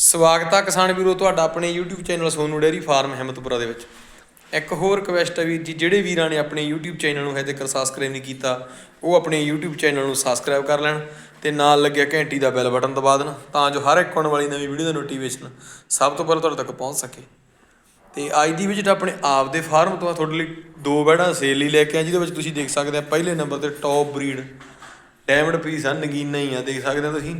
ਸਵਾਗਤ ਆ ਕਿਸਾਨ ਵੀਰੋ ਤੁਹਾਡਾ ਆਪਣੇ YouTube channel Sonu dairy farm Himmatpura ਦੇ ਵਿੱਚ। ਇੱਕ ਹੋਰ ਰਿਕਵੈਸਟ ਹੈ ਵੀਰ ਜੀ, ਜਿਹੜੇ ਵੀਰਾਂ ਨੇ ਆਪਣੇ YouTube ਚੈਨਲ ਨੂੰ ਹਜੇ ਤੱਕ ਸਬਸਕ੍ਰਾਈਬ ਨਹੀਂ ਕੀਤਾ, ਉਹ ਆਪਣੇ YouTube ਚੈਨਲ ਨੂੰ ਸਬਸਕ੍ਰਾਈਬ ਕਰ ਲੈਣ ਤੇ ਨਾਲ ਲੱਗਿਆ ਘੰਟੀ ਦਾ ਬੈਲ ਬਟਨ ਦਬਾ ਦੇਣ, ਤਾਂ ਜੋ ਹਰ ਇੱਕ ਆਉਣ ਵਾਲੀ ਨਵੀਂ ਵੀਡੀਓ ਦਾ ਨੋਟੀਫਿਕੇਸ਼ਨ ਸਭ ਤੋਂ ਪਹਿਲਾਂ ਤੁਹਾਡੇ ਤੱਕ ਪਹੁੰਚ ਸਕੇ। ਤੇ ਅੱਜ ਦੀ ਵਿਜ਼ਿਟ ਆਪਣੇ ਆਪ ਦੇ ਫਾਰਮ ਤੋਂ ਤੁਹਾਡੇ ਲਈ ਦੋ ਬੈੜਾਂ ਸੇਲ ਲਈ ਲੈ ਕੇ ਆ ਜਿਹਦੇ ਵਿੱਚ ਤੁਸੀਂ ਦੇਖ ਸਕਦੇ ਆ, ਪਹਿਲੇ ਨੰਬਰ ਤੇ ਟੌਪ ਬਰੀਡ ਡਾਇਮੰਡ ਪੀਸ ਆ, ਨਗੀਨਾ ਹੀ ਆ, ਦੇਖ ਸਕਦੇ ਆ ਤੁਸੀਂ।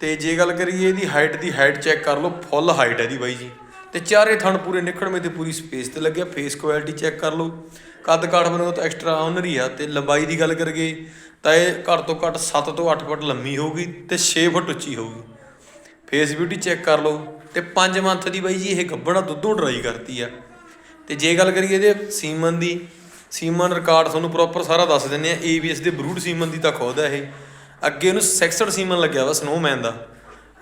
ਤੇ ਜੇ ਗੱਲ ਕਰੀਏ ਇਹਦੀ ਹਾਈਟ ਦੀ ਹਾਈਟ ਚੈੱਕ ਕਰ ਲਓ ਫੁੱਲ ਹਾਈਟ ਹੈ ਇਹਦੀ ਬਾਈ ਜੀ। ਤੇ ਚਾਰੇ ਥਣ ਪੂਰੇ ਨਿਕੜਵੇਂ ਤੇ ਪੂਰੀ ਸਪੇਸ ਤੇ ਲੱਗਿਆ ਫੇਸ ਕੁਆਲਿਟੀ ਚੈੱਕ ਕਰ ਲਓ। ਕੱਦ ਕਾਠ ਬਣੋ ਤਾਂ ਐਕਸਟਰਾ ਆਨਰੀ ਆ, ਤੇ ਲੰਬਾਈ ਦੀ ਗੱਲ ਕਰੀਏ, ਤਾਂ ਇਹ ਘੱਟ ਤੋਂ ਘੱਟ 7 ਤੋਂ 8 ਫੁੱਟ ਲੰਮੀ ਹੋਊਗੀ ਤੇ 6 ਫੁੱਟ ਉੱਚੀ ਹੋਊਗੀ। ਫੇਸ ਬਿਊਟੀ ਚੈੱਕ ਕਰ ਲਓ। ਤੇ 5 ਮੰਥ ਦੀ ਬਾਈ ਜੀ ਇਹ ਗੱਬਣਾ ਦੁੱਧੋਂ ਡਰਾਈ ਕਰਤੀ ਆ। ਤੇ ਜੇ ਗੱਲ ਕਰੀਏ ਇਹਦੇ ਸੀਮਨ ਦੀ, ਸੀਮਨ ਰਿਕਾਰਡ ਤੁਹਾਨੂੰ ਪ੍ਰੋਪਰ ਸਾਰਾ ਦੱਸ ਦਿੰਨੇ ਆ ਏਬੀਐਸ ਦੇ ਬਰੂਡ ਸੀਮਨ ਦੀ ਤਾਂ ਖੁਦ ਹੈ ਇਹ। ਅੱਗੇ ਉਹਨੂੰ 66 ਸੀਮਨ ਲੱਗਿਆ ਵਾ ਸਨੋਮੈਨ ਦਾ।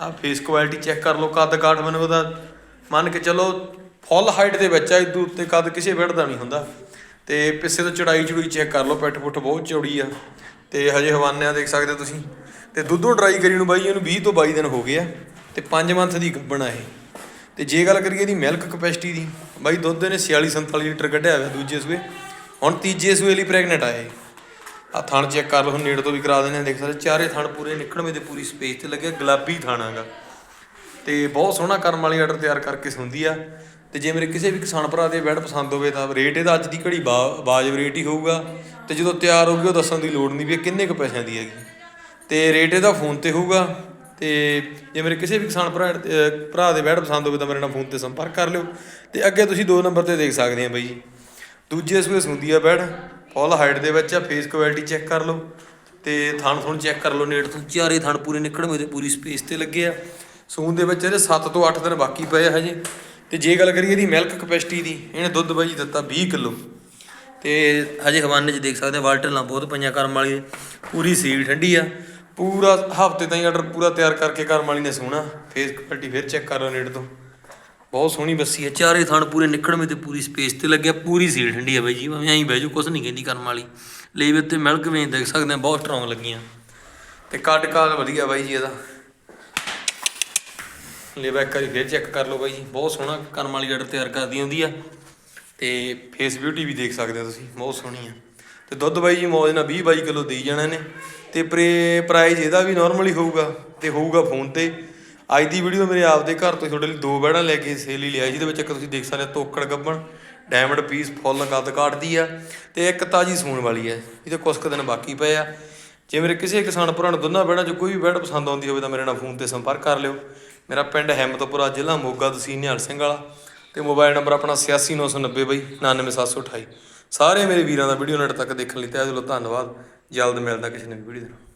ਆ ਫੇਸ ਕੁਆਲਿਟੀ ਚੈੱਕ ਕਰ ਲਓ, ਕੱਦ ਕਾਠ ਮੈਨੂੰ ਉਹਦਾ ਮੰਨ ਕੇ ਚਲੋ ਫੁੱਲ ਹਾਈਟ ਦੇ ਵਿੱਚ ਆ ਇਦੋਂ ਉੱਤੇ ਕੱਦ ਕਿਸੇ ਬੈੱਡ ਦਾ ਨਹੀਂ ਹੁੰਦਾ। ਤੇ ਪਿੱਛੇ ਤੋਂ ਚੜਾਈ ਚੜੂਈ ਚੈੱਕ ਕਰ ਲਓ, ਪਿੱਠ ਪੁੱਠ ਬਹੁਤ ਚੌੜੀ ਆ। ਤੇ ਹਜੇ ਹਵਾਨਿਆਂ ਦੇਖ ਸਕਦੇ ਹੋ ਤੁਸੀਂ। ਤੇ ਦੁੱਧੋਂ ਡਰਾਈ ਕਰੀ ਨੂੰ ਬਾਈ, ਇਹਨੂੰ 20 ਤੋਂ 22 ਦਿਨ ਹੋ ਗਏ ਆ। ਤੇ 5 ਮੰਥ ਦੀ ਗੱਭਣ ਆ ਇਹ। ਤੇ ਜੇ ਗੱਲ ਕਰੀਏ ਇਹਦੀ ਮਿਲਕ ਕਪੈਸਿਟੀ ਦੀ, ਬਾਈ ਦੁੱਧ ਇਹਨੇ 46 47 ਲੀਟਰ ਕੱਢਿਆ ਹੋਇਆ ਦੂਜੇ ਸੂਏ। ਹੁਣ ਤੀਜੇ ਸੂਏ ਲਈ ਪ੍ਰੈਗਨੈਂਟ ਆ ਇਹ। ਆ ਥਣ ਚੈੱਕ ਕਰ ਲਓ, ਹੁਣ ਨੇੜੇ ਤੋਂ ਵੀ ਕਰਾ ਦਿੰਦੇ ਆ, ਦੇਖ ਸਕਦੇ ਚਾਰੇ ਥਣ ਪੂਰੇ ਨਿਕਲਵੇਂ ਤੇ ਪੂਰੀ ਸਪੇਸ ਤੇ ਲੱਗਿਆ ਗੁਲਾਬੀ ਥਾਣਾਗਾ। ਤੇ ਬਹੁਤ ਸੋਹਣਾ ਕਰਮ ਵਾਲੀ ਆਰਡਰ ਤਿਆਰ ਕਰਕੇ ਸੁੰਦੀ ਆ। ਤੇ ਜੇ ਮੇਰੇ ਕਿਸੇ ਵੀ ਕਿਸਾਨ ਭਰਾ ਦੇ ਬੈਡ ਪਸੰਦ ਹੋਵੇ ਤਾਂ ਰੇਟ ਇਹਦਾ ਅੱਜ ਦੀ ਘੜੀ ਬਾ- ਬਾਜਬ ਰੇਟ ਹੀ ਹੋਊਗਾ। ਤੇ ਜਦੋਂ ਤਿਆਰ ਹੋਊਗੀ, ਉਹ ਦੱਸਣ ਦੀ ਲੋੜ ਨਹੀਂ ਵੀ ਕਿੰਨੇ ਕੁ ਪੈਸਿਆਂ ਦੀ ਹੈਗੀ। ਤੇ ਰੇਟ ਇਹਦਾ ਫੋਨ ਤੇ ਹੋਊਗਾ। ਤੇ ਜੇ ਮੇਰੇ ਕਿਸੇ ਵੀ ਕਿਸਾਨ ਭਰਾ ਭਰਾ ਦੇ ਬੈਡ ਪਸੰਦ ਹੋਵੇ ਤਾਂ ਮੇਰੇ ਨਾਲ ਫੋਨ ਤੇ ਸੰਪਰਕ ਕਰ ਲਿਓ। ਤੇ ਅੱਗੇ ਤੁਸੀਂ ਦੋ ਨੰਬਰ ਤੇ ਦੇਖ ਸਕਦੇ ਆ ਬਈ ਦੂਜੇ ਸੂਏ ਸੁੰਦੀ ਆ ਬੈਡ। ਫੁੱਲ ਹਾਈਟ ਦੇ ਵਿੱਚ ਆ ਫੇਸ ਕੁਆਲਿਟੀ ਚੈੱਕ ਕਰ ਲਓ ਤੇ ਥਣ ਥਣ ਚੈੱਕ ਕਰ ਲਓ, ਨੇੜ ਤੋਂ ਚਾਰੇ ਥਣ ਪੂਰੇ ਨਿਕਲਣਗੇ ਤੇ ਪੂਰੀ ਸਪੇਸ ਤੇ ਲੱਗੇ ਆ। ਸੂਨ ਦੇ ਵਿੱਚ ਇਹਦੇ 7 ਤੋਂ 8 ਦਿਨ ਬਾਕੀ ਪਏ ਆ ਹਜੇ। ਤੇ ਜੇ ਗੱਲ ਕਰੀਏ ਇਹਦੀ ਮਿਲਕ ਕਪੈਸਿਟੀ ਦੀ, ਇਹਨੇ ਦੁੱਧ ਬਾਈ ਦਿੱਤਾ 20 ਕਿਲੋ। ਤੇ ਹਜੇ ਹਵਾਨੇ 'ਚ ਦੇਖ ਸਕਦੇ ਵਾਲਟਲਾਂ ਬਹੁਤ ਪਈਆਂ ਕਰਮ ਵਾਲੀ, ਪੂਰੀ ਸੀਲ ਠੰਡੀ ਆ। ਪੂਰਾ ਹਫ਼ਤੇ ਤਾਈਂ ਆਰਡਰ ਪੂਰਾ ਤਿਆਰ ਕਰਕੇ ਕਰਮ ਵਾਲੀ ਨੇ ਸੋਹਣਾ ਫੇਸ ਕੁਆਲਿਟੀ ਫਿਰ ਚੈੱਕ ਕਰ ਲਓ ਨੇੜ ਤੋਂ। ਬਹੁਤ ਸੋਹਣੀ ਬੱਸੀ ਹੈ, ਚਾਰੇ ਥਣ ਪੂਰੇ ਨਿਕੜਵੇਂ ਤੇ ਪੂਰੀ ਸਪੇਸ ਤੇ ਲੱਗਿਆ, ਪੂਰੀ ਸੀਲ ਠੰਡੀ ਹੈ ਬਾਈ ਜੀ ਮੈਂ ਐਂ ਬਹਿ ਜਾਓ, ਕੁਛ ਨਹੀਂ ਕਹਿੰਦੀ ਕਰਮ ਵਾਲੀ। ਲੇਵੇ ਤੇ ਮਿਲਕ ਵੇਂ ਦੇਖ ਸਕਦੇ ਆ ਬਹੁਤ ਸਟਰੋਂਗ ਲੱਗੀਆਂ। ਤੇ ਕੱਟ ਕਾਲ ਵਧੀਆ ਬਾਈ ਜੀ ਇਹਦਾ। ਲੇਵਾ ਇੱਕ ਵਾਰੀ ਫੇਰ ਚੈੱਕ ਕਰ ਲਓ ਬਾਈ ਜੀ, ਬਹੁਤ ਸੋਹਣਾ ਕਰਮ ਵਾਲੀ ਆਰਡਰ ਤਿਆਰ ਕਰਦੀ ਹੁੰਦੀ ਆ। ਤੇ ਫੇਸ ਬਿਊਟੀ ਵੀ ਦੇਖ ਸਕਦੇ ਹੋ ਤੁਸੀਂ, ਬਹੁਤ ਸੋਹਣੀ ਆ। ਤੇ ਦੁੱਧ ਬਾਈ ਜੀ ਮੌਜ ਨਾਲ 20 22 ਕਿਲੋ ਦੇਈ ਜਾਣਾ ਨੇ ਤੇ ਪ੍ਰੇ ਪ੍ਰਾਈਸ ਇਹਦਾ ਵੀ ਨਾਰਮਲੀ ਹੋਊਗਾ, ਤੇ ਹੋਊਗਾ ਫੋਨ ਤੇ। ਅੱਜ ਦੀ ਵੀਡੀਓ ਮੇਰੇ ਆਪਦੇ ਘਰ ਤੋਂ ਤੁਹਾਡੇ ਲਈ ਦੋ ਬੈੜਾਂ ਲੈ ਕੇ ਸੇਲ ਹੀ ਲਿਆ ਜਿਹਦੇ ਵਿੱਚ ਇੱਕ ਤੁਸੀਂ ਦੇਖ ਸਕਦੇ ਹੋ ਤੋਕੜ ਗੱਬਣ ਡਾਇਮੰਡ ਪੀਸ ਫੁੱਲ ਕੱਦ ਕਾਟਦੀ ਆ ਤੇ ਇੱਕ ਤਾਜੀ ਸੂਣ ਵਾਲੀ ਹੈ ਇਹਦੇ ਕੁਝ ਕੁ ਦਿਨ ਬਾਕੀ ਪਏ ਆ। ਜੇ ਮੇਰੇ ਕਿਸੇ ਕਿਸਾਨ ਭਰਾ ਨੂੰ ਦੋਨਾਂ ਬੈੜਾਂ 'ਚ ਕੋਈ ਵੀ ਬੈੜ ਪਸੰਦ ਆਉਂਦੀ ਹੋਵੇ ਤਾਂ ਮੇਰੇ ਨਾਲ ਫੋਨ ਤੇ ਸੰਪਰਕ ਕਰ ਲਿਓ। ਮੇਰਾ ਪਿੰਡ ਹਿੰਮਤਪੁਰਾ ਜ਼ਿਲ੍ਹਾ ਮੋਗਾ, ਤਹਿਸੀਲ ਨਿਹਾਲ ਸਿੰਘ ਵਾਲਾ ਤੇ ਮੋਬਾਈਲ ਨੰਬਰ ਆਪਣਾ 86990 ਬਈ 99728 ਸਾਰੇ ਮੇਰੇ ਵੀਰਾਂ ਦਾ ਵੀਡੀਓ ਨੈਟ ਤੱਕ ਦੇਖਣ ਲਈ ਤਹਿ ਦਿਲੋਂ ਧੰਨਵਾਦ। ਜਲਦ ਮਿਲਦਾ ਕਿਸੇ ਨਵੀਂ ਵੀਡੀਓ ਦੇ ਨਾਲ।